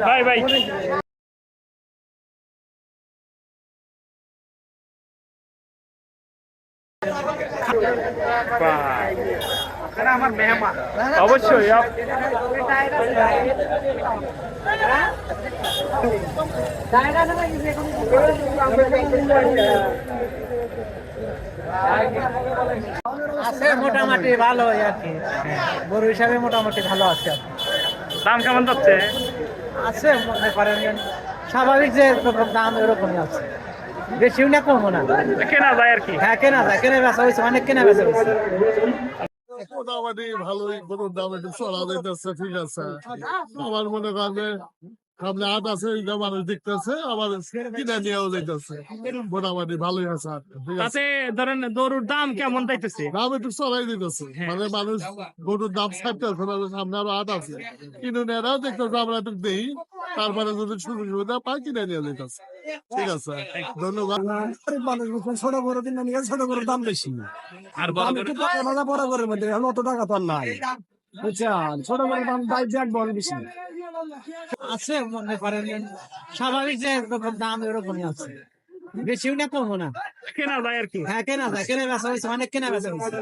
ভাই ভাই। অবশ্যই আছে মোটামুটি ভালো আর কি। গরু হিসাবে মোটামুটি ভালো আছে দাম কেমন যাচ্ছে? আছে মনে করেন স্বাভাবিক যে দাম এরকমই আছে। বেশিও না কমও না। কেনা যায় আর কি। হ্যাঁ কেনা যায় কেনা বেচা হয়েছে অনেক কেনা বেচা হয়েছে। মোটামুটি ভালোই গরুর দাম একটু চড়া যাইতেছে ঠিক আছে। আমার মনে করেন সামনে হাট আছে মানুষ দেখতেছে আবার কিনে নিয়েও যাইতেছে। মোটামুটি ভালোই আছে হাট, ঠিক আছে। তাতে ধরেন গরুর দাম কেমন যাইতেছে? দাম একটু চড়াই দিতেছে। হ্যাঁ। মানে মানুষ গরুর দাম ছাড়তেছে না সামনে আরও হাট আছে। কিনে নেওয়ারাও দেখতেছে আমরা একটু দেই। তারপরে যদি সুযোগ সুবিধা পাই কিনে নিয়ে যাইতেছে। ঠিক আছে। ধন্যবাদ। ছোট গরু কিনে নিয়ে ছোট গরুর দাম বেশি। আর বড় দাম না মধ্যে অত টাকা তো আর নাই। বুঝছেন? ছোট দাম বড় বেশি। আছে মনে করেন স্বাভাবিক যে এরকম দাম এরকমই আছে। বেশিও না কমও না। কেনা যায় আর কি? হ্যাঁ কেনা যায়। কেনা বেচা হয়েছে অনেক কেনা বেচা হয়েছে।